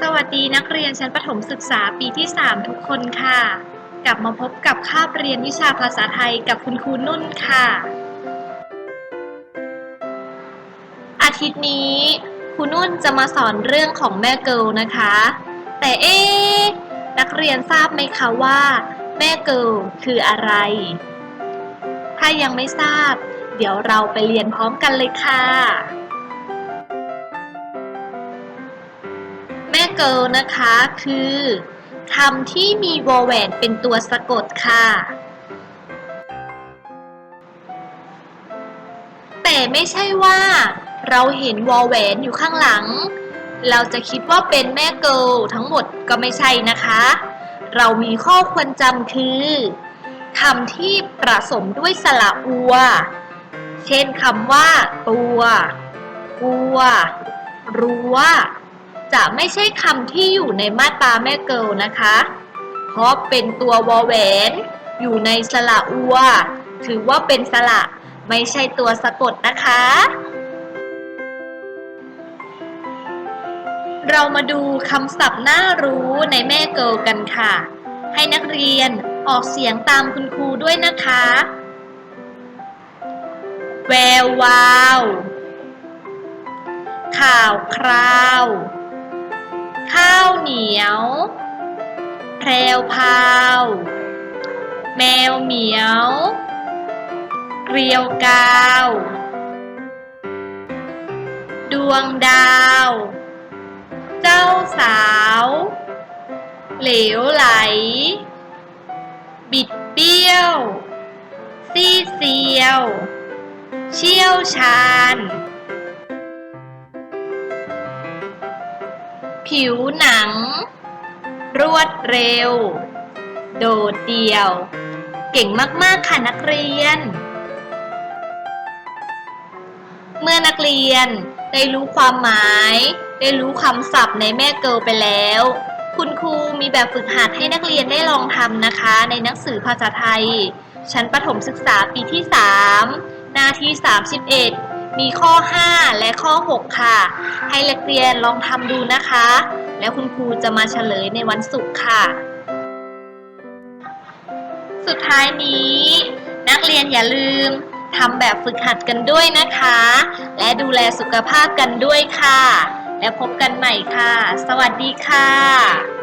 สวัสดีนักเรียนชั้นประถมศึกษาปีที่ 3 ทุกคนค่ะ กลับมาพบกับคาบเรียนวิชาภาษาไทยกับคุณครูนุ่นค่ะ อาทิตย์นี้ครูนุ่นจะมาสอนเรื่องของแม่เกิลนะคะ แต่เอ๊ะนักเรียนทราบไหมคะว่า แม่เกิลคืออะไร ถ้ายังไม่ทราบ เดี๋ยวเราไปเรียนพร้อมกันเลยค่ะ แม่เกลนะคะ คือคำที่มีวอลแหวนเป็นตัวสะกดค่ะ แต่ไม่ใช่ว่า เราเห็นวอลแหวนอยู่ข้างหลัง เราจะคิดว่าเป็นแม่เกิลทั้งหมดก็ไม่ใช่นะคะ เรามีข้อควรจำคือคำที่ประสมด้วยสระอัว เช่นคำว่า ตัวกัว รั้ว จะไม่ใช่คำที่อยู่ในมาตราแม่เกิลนะคะ เพราะเป็นตัววอแหวน อยู่ในสระอัว ถือว่าเป็นสระไม่ใช่ตัวสะกดนะคะ เรามาดูคำศัพท์น่ารู้ในแม่เกิลกันค่ะ ให้นักเรียนออกเสียงตามคุณครูด้วยนะคะ แวววาวข่าวคราว ข้าวเหนียว แพรวพาว แมวเหมียว เกลียวกาว ดวงดาว เจ้าสาว เหลวไหล บิดเบี้ยว ซี่เซียว เชี่ยวชาญ ผิวหนัง รวดเร็ว โดดเดี่ยว เก่งมาก ๆ ค่ะนักเรียน เมื่อนักเรียนได้รู้ความหมาย ได้รู้คำศัพท์ในแม่เกิลไปแล้ว คุณครูมีแบบฝึกหัดให้นักเรียนได้ลองทำนะคะ ในหนังสือภาษาไทย ชั้นประถมศึกษาปีที่ 3 หน้าที่ 31 มีข้อ 5 และข้อ 6 ค่ะ ให้นักเรียนลองทำดูนะคะ แล้วคุณครูจะมาเฉลยในวันศุกร์ค่ะ สุดท้ายนี้ นักเรียนอย่าลืมทำแบบฝึกหัดกันด้วยนะคะ และดูแลสุขภาพกันด้วยค่ะ แล้วพบกันใหม่ค่ะ สวัสดีค่ะ